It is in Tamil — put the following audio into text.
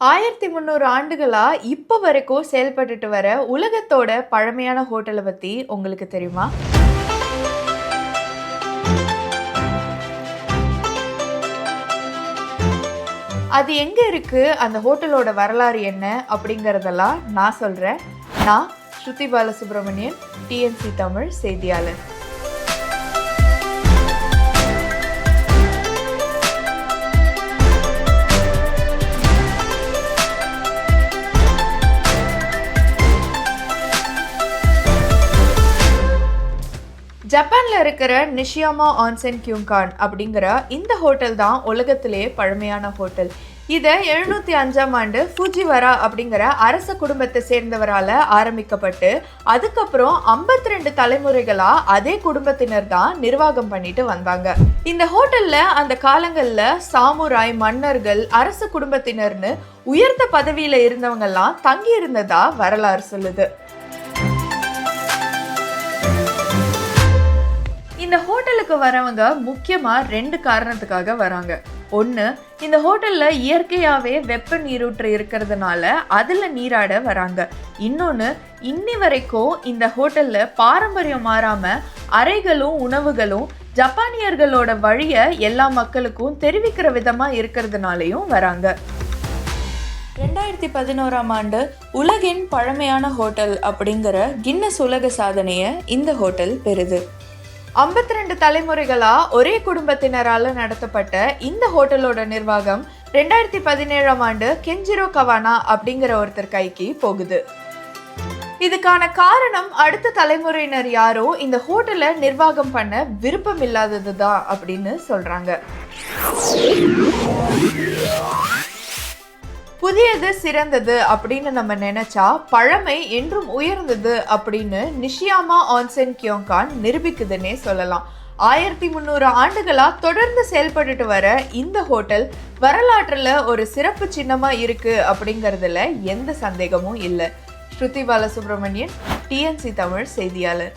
ஆயிரத்தி முந்நூறு ஆண்டுகளாக இப்போ வரைக்கும் செயல்பட்டுட்டு வர உலகத்தோட பழமையான ஹோட்டலை பற்றி உங்களுக்கு தெரியுமா? அது எங்கே இருக்குது அந்த ஹோட்டலோட வரலாறு என்ன? அப்படிங்கிறதெல்லாம் நான் சொல்கிறேன் நான் ஸ்ருதி பாலசுப்ரமணியன் டிஎன்சி தமிழ் செய்தியாளர். ஜப்பானில் இருக்கிற நிஷியாமா ஆன்சென் கியூங்கான் அப்படிங்கிற இந்த ஹோட்டல் தான் உலகத்திலேயே பழமையான ஹோட்டல். இதை எழுநூற்றி அஞ்சாம் ஆண்டு ஃபுஜிவரா அப்படிங்கிற அரச குடும்பத்தை சேர்ந்தவரால் ஆரம்பிக்கப்பட்டு அதுக்கப்புறம் 52 ரெண்டு தலைமுறைகளாக அதே குடும்பத்தினர் தான் நிர்வாகம் பண்ணிட்டு வந்தாங்க. இந்த ஹோட்டலில் அந்த காலங்களில் சாமுராய் மன்னர்கள் அரச குடும்பத்தினர்னு உயர்ந்த பதவியில் இருந்தவங்கெல்லாம் தங்கி இருந்ததா வரலாறு சொல்லுது. இந்த ஹோட்டலுக்கு வரவங்க முக்கியமா ரெண்டு காரணத்துக்காக வராங்க. ஒன்று இந்த ஹோட்டலில் இயற்கையாகவே வெப்ப நீரூற்று இருக்கிறதுனால அதில் நீராட வராங்க. இன்னொன்று இன்னி வரைக்கும் இந்த ஹோட்டலில் பாரம்பரியம் மாறாமல் அறைகளும் உணவுகளும் ஜப்பானியர்களோட வழியை எல்லா மக்களுக்கும் தெரிவிக்கிற விதமாக இருக்கிறதுனாலையும் வராங்க. ரெண்டாயிரத்தி பதினோராம் ஆண்டு உலகின் பழமையான ஹோட்டல் அப்படிங்கிற கின்னஸ் உலக சாதனையை இந்த ஹோட்டல் பெறுது. 52 ரெண்டு தலைமுறைகளா ஒரே குடும்பத்தினரால நடத்தப்பட்ட இந்த ஹோட்டலோட நிர்வாகம் ரெண்டாயிரத்தி பதினேழாம் ஆண்டு கெஞ்சிரோ கவானா அப்படிங்கிற ஒருத்தர் கைக்கு போகுது. இதுக்கான காரணம் அடுத்த தலைமுறையினர் யாரோ இந்த ஹோட்டலை நிர்வாகம் பண்ண விருப்பம் இல்லாதது தான் அப்படின்னு சொல்றாங்க. புதியது சிறந்தது அப்படின்னு நம்ம நினைச்சா பழமை என்றும் உயர்ந்தது அப்படின்னு நிஷியாமா ஆன்சென் கியோங்கான் நிரூபிக்குதுன்னே சொல்லலாம். ஆயிரத்தி முந்நூறு ஆண்டுகளாக தொடர்ந்து செயல்பட்டுட்டு வர இந்த ஹோட்டல் வரலாற்றில் ஒரு சிறப்பு சின்னமாக இருக்கு அப்படிங்கறதுல எந்த சந்தேகமும் இல்லை. ஸ்ருதி பாலசுப்ரமணியன் டிஎன்சி தமிழ் செய்தியாளர்.